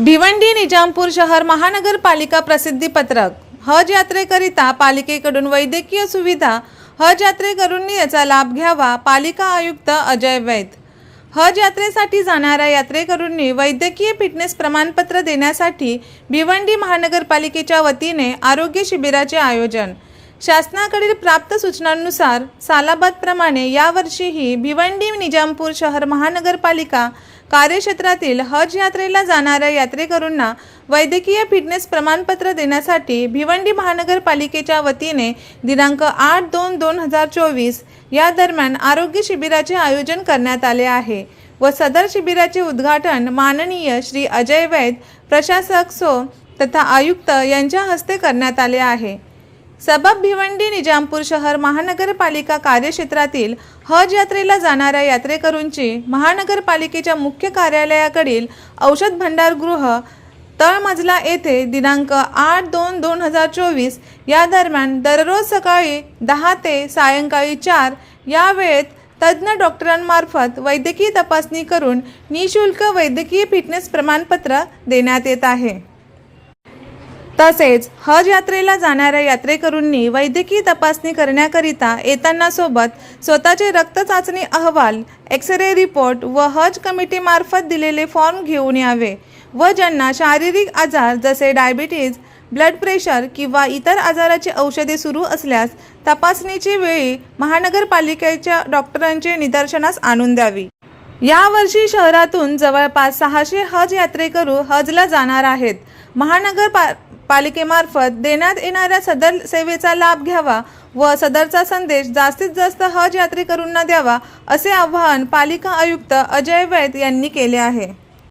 भिवंडी निजामपूर शहर महानगरपालिका प्रसिद्धी पत्रक. हज यात्रेकरिता पालिकेकडून वैद्यकीय सुविधा. हज यात्रेकरूंनी याचा लाभ घ्यावा पालिका आयुक्त अजय वैद. हज यात्रेसाठी जाणाऱ्या यात्रेकरूंनी वैद्यकीय फिटनेस प्रमाणपत्र देण्यासाठी भिवंडी महानगरपालिकेच्या वतीने आरोग्य शिबिराचे आयोजन. शासनाकडील प्राप्त सूचनांनुसार सालाबादप्रमाणे यावर्षीही भिवंडी निजामपूर शहर महानगरपालिका कार्यक्षेत्रातील हज यात्रेला जाणाऱ्या यात्रेकरूंना वैद्यकीय फिटनेस प्रमाणपत्र देण्यासाठी भिवंडी महानगरपालिकेच्या वतीने दिनांक आठ दोन दोन हजार चोवीस या दरम्यान आरोग्य शिबिराचे आयोजन करण्यात आले आहे व सदर शिबिराचे उद्घाटन माननीय श्री अजय वैद प्रशासक सो तथा आयुक्त यांच्या हस्ते करण्यात आले आहे. सबब भिवंडी निजामपूर शहर महानगरपालिका कार्यक्षेत्रातील हज यात्रेला जाणाऱ्या यात्रेकरूंची महानगरपालिकेच्या मुख्य कार्यालयाकडील औषध भंडारगृह तळमजला येथे दिनांक आठ दोन दोन हजार चोवीस या दरम्यान दररोज सकाळी दहा ते सायंकाळी चार या वेळेत तज्ज्ञ डॉक्टरांमार्फत वैद्यकीय तपासणी करून निशुल्क वैद्यकीय फिटनेस प्रमाणपत्र देण्यात येत आहे. तसेच हज यात्रेला जाणाऱ्या यात्रेकरूंनी वैद्यकीय तपासणी करण्याकरिता येताना सोबत स्वतःचे रक्त चाचणी अहवाल एक्सरे रिपोर्ट व हज कमिटीमार्फत दिलेले फॉर्म घेऊन यावे व ज्यांना शारीरिक आजार जसे डायबिटीज ब्लड प्रेशर किंवा इतर आजाराची औषधे सुरू असल्यास तपासणीची वेळी महानगरपालिकेच्या डॉक्टरांचे निदर्शनास आणून द्यावी. यावर्षी शहरातून जवळपास सहाशे हज यात्रेकरू हजला जाणार आहेत. महानगर पा पालिकेमार्फत देण्यात येणाऱ्या सदर सेवेचा लाभ घ्यावा व सदरचा संदेश जास्तीत जास्त हज यात्रेकरूंना द्यावा असे आवाहन पालिका आयुक्त अजय वैद यांनी केले आहे.